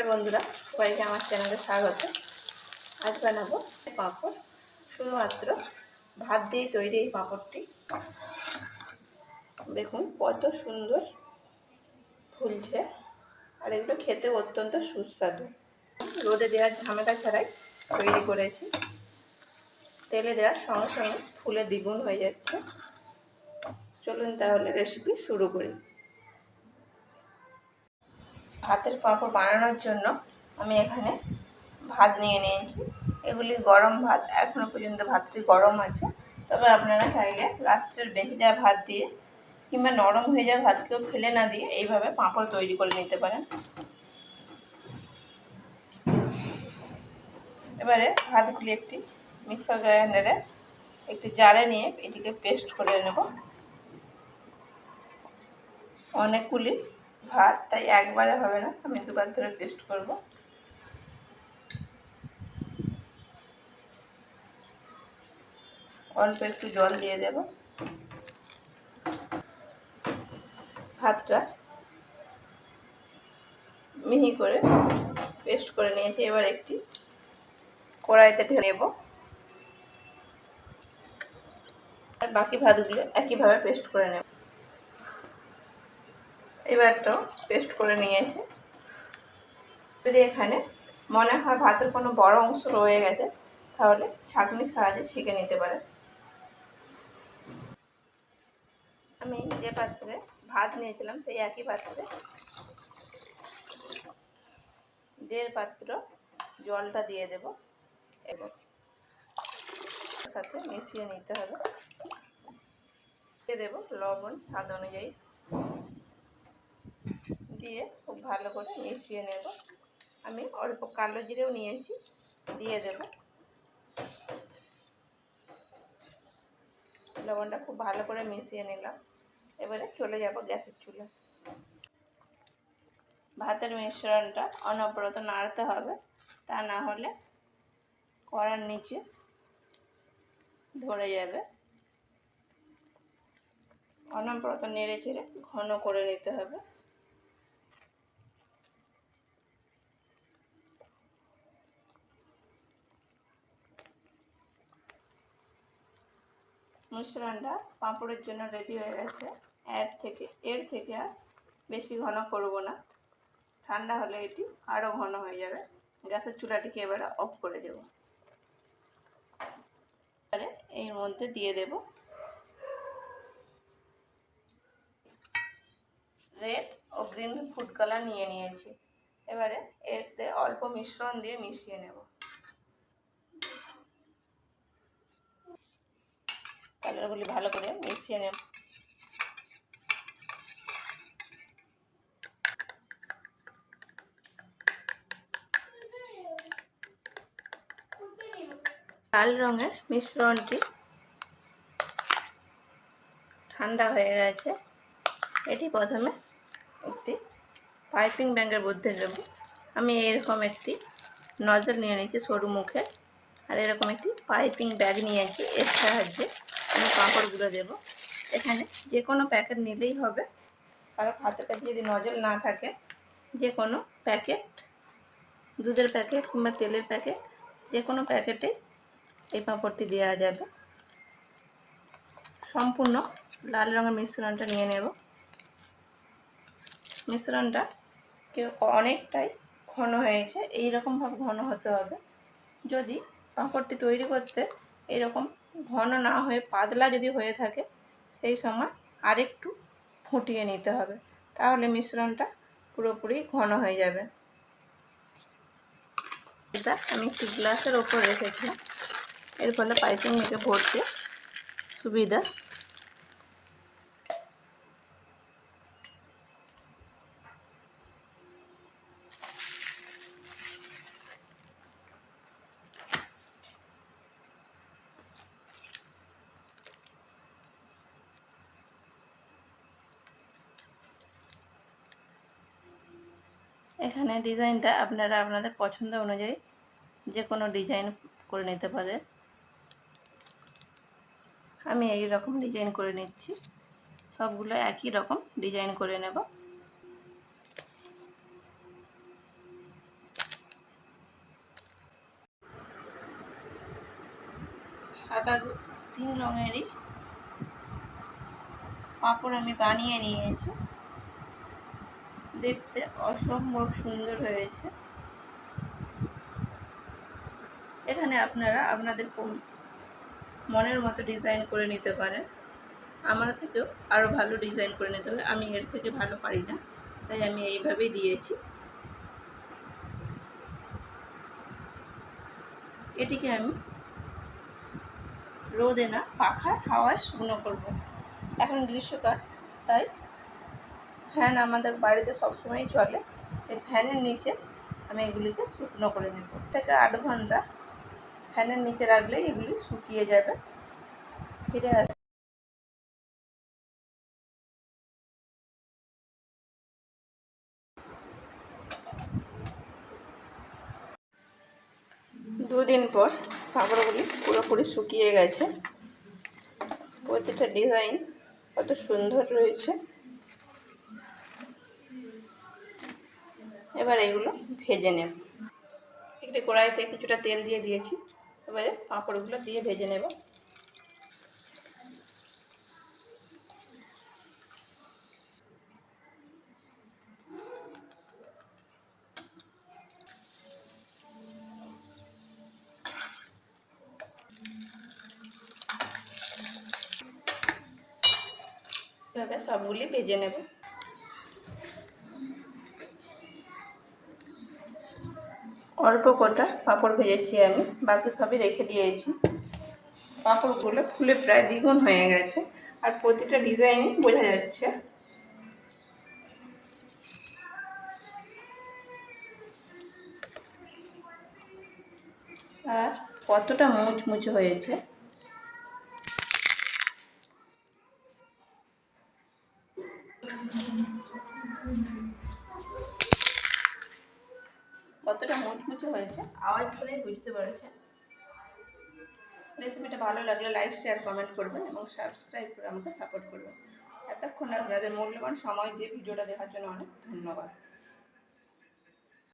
নমস্কার বন্ধুরা, সবাইকে আমার চ্যানেলে স্বাগত। আজ বানাবো পাঁপড়, শুধুমাত্র ভাত দিয়ে তৈরি এই পাঁপড়টি। দেখুন কত সুন্দর ফুলছে, আর এগুলো খেতে অত্যন্ত সুস্বাদু। রোদে দেওয়ার ঝামেলা ছাড়াই তৈরি করেছি। তেলে দেওয়ার সঙ্গে সঙ্গে ফুলে দ্বিগুণ হয়ে যাচ্ছে। চলুন তাহলে রেসিপি শুরু করি। ভাতের পাঁপড় বানানোর জন্য আমি এখানে ভাত নিয়ে নিয়েছি। এগুলি গরম ভাত এখনও পর্যন্ত ভাতটি গরম আছে। তবে আপনারা চাইলে রাত্রের বেঁচে যাওয়া ভাত দিয়ে কিংবা নরম হয়ে যাওয়া ভাতকেও ফেলে না দিয়ে এইভাবে পাঁপড় তৈরি করে নিতে পারেন। এবারে ভাতগুলি একটি মিক্সার গ্রাইন্ডারে একটি জারে নিয়ে এটিকে পেস্ট করে নেব। অনেকগুলি ভাত, তাই একবারে হবে না। আমি দুবার ধরে পেস্ট করব। অল্প একটু জল দিয়ে দেব। ভাতটা মিহি করে পেস্ট করে নিয়েছি। এবার একটি কড়াইতে ঢেলে নেব। আর বাকি ভাতগুলো একইভাবে পেস্ট করে নেব। এবারটাও পেস্ট করে নিয়েছি। যদি এখানে মনে হয় ভাতের কোনো বড় অংশ রয়ে গেছে, তাহলে ছাঁকনির সাহায্যে ছেঁকে নিতে পারে। আমি যে পাত্রে ভাত নিয়েছিলাম, সেই একই পাত্রে দেড় পাত্র জলটা দিয়ে দেব এবং সাথে মিশিয়ে নিতে হবে। দেবো লবণ, স্বাদ অনুযায়ী। দিয়ে খুব ভালো করে মিশিয়ে নেব। আমি অল্প কালো জিরেও নিয়েছি, দিয়ে দেব। লবণটা খুব ভালো করে মিশিয়ে নিলাম। এবারে চলে যাব গ্যাসের চুলে ভাতের মিশ্রণটা অনবরত নাড়তে হবে, তা না হলে কড়ার নিচে ধরে যাবে। অনবরত নেড়ে চেড়ে ঘন করে নিতে হবে। মিশ্রণটা পাঁপড়ের জন্য রেডি হয়ে গেছে। এর থেকে এর থেকে আর বেশি ঘন করব না। ঠান্ডা হলে এটি আরও ঘন হয়ে যাবে। গ্যাসের চুলাটিকে এবারে অফ করে দেব। এবারে এর মধ্যে দিয়ে দেব রেড ও গ্রিন ফুড কালার নিয়ে নিয়েছি। এবারে এতে অল্প মিশ্রণ দিয়ে মিশিয়ে নেব। কালারগুলি ভালো করে মিশিয়ে নেব। লাল রঙের মিশ্রণটি ঠান্ডা হয়ে গেছে। এটি প্রথমে একটি পাইপিং ব্যাগের মধ্যে নেব। আমি এরকম একটি নজল নিয়ে নিয়েছি সরু মুখে, আর এরকম একটি পাইপিং ব্যাগ নিয়েছি এর সাহায্যে। আমি পাঁপড়গুলো দেবো। এখানে যে কোনো প্যাকেট নিলেই হবে। কারও হাতের কাছে যদি নজল না থাকে যে কোনো প্যাকেট দুধের প্যাকেট কিংবা তেলের প্যাকেট যে কোনো প্যাকেটে এই পাঁপড়টি দেওয়া যাবে। সম্পূর্ণ লাল রঙের মিশ্রণটা নিয়ে নেব। মিশ্রণটা কেউ অনেকটাই ঘন হয়েছে এই রকমভাবে ঘন হতে হবে। যদি পাঁপড়টি তৈরি করতে এরকম ঘন না হয়ে, পাতলা যদি হয়ে থাকে, সেই সময় আরেকটু ফুটিয়ে নিতে হবে। তাহলে মিশ্রণটা পুরোপুরি ঘন হয়ে যাবে। এটা আমি একটি গ্লাসের ওপর রেখেছিলাম। এর ফলে পাইপিং মেখে ভরতে সুবিধা এখানে ডিজাইনটা আপনারা আপনাদের পছন্দ অনুযায়ী যে কোনো ডিজাইন করে নিতে পারে। আমি এই রকম ডিজাইন করে নিচ্ছি। সবগুলো একই রকম ডিজাইন করে নেব। সাদা তিন রঙেরই পাপড় আমি বানিয়ে নিয়েছি। দেখতে অসম্ভব সুন্দর হয়েছে। এখানে আপনারা আপনাদের মনের মতো ডিজাইন করে নিতে পারেন। আমার থেকেও আরও ভালো ডিজাইন করে নিতে হবে। আমি এর থেকে ভালো পারি না, তাই আমি এইভাবেই দিয়েছি। এটিকে আমি রোদে না, পাখার হাওয়ায় শুকনো করব। এখন গ্রীষ্মকাল, তাই ফ্যান আমাদের বাড়িতে সবসময়ই চলে। এই ফ্যানের নিচে আমি এগুলিকে শুকনো করে নেব। থেকে আট ঘণ্টা ফ্যানের নিচে রাখলেই এগুলি শুকিয়ে যাবে। ফিরে আস দুদিন পর কাপড়গুলি পুরোপুরি শুকিয়ে গেছে। প্রতিটা ডিজাইন কত সুন্দর রয়েছে। এবার এগুলো ভেজে নেব। একটি কড়াইতে কিছুটা তেল দিয়ে দিয়েছি। এবারে পাঁপড়গুলো দিয়ে ভেজে নেব। এভাবে সবগুলি ভেজে নেব। অল্প কটা পাঁপড় ভেজেছি আমি, বাকি সবই রেখে দিয়েছি। পাঁপড়গুলো ফুলে প্রায় দ্বিগুণ হয়ে গেছে, আর প্রতিটা ডিজাইনই বোঝা যাচ্ছে। আর কতটা মুচমুচে হয়েছে। কতটা মুচমুচে হয়েছে, আওয়াজ করে বুঝতে পারছেন রেসিপিটা ভালো লাগলে লাইক শেয়ার কমেন্ট করবেন এবং সাবস্ক্রাইব করে আমাকে সাপোর্ট করবেন। এতক্ষণ আপনাদের মূল্যবান সময় দিয়ে ভিডিওটা দেখার জন্য অনেক ধন্যবাদ।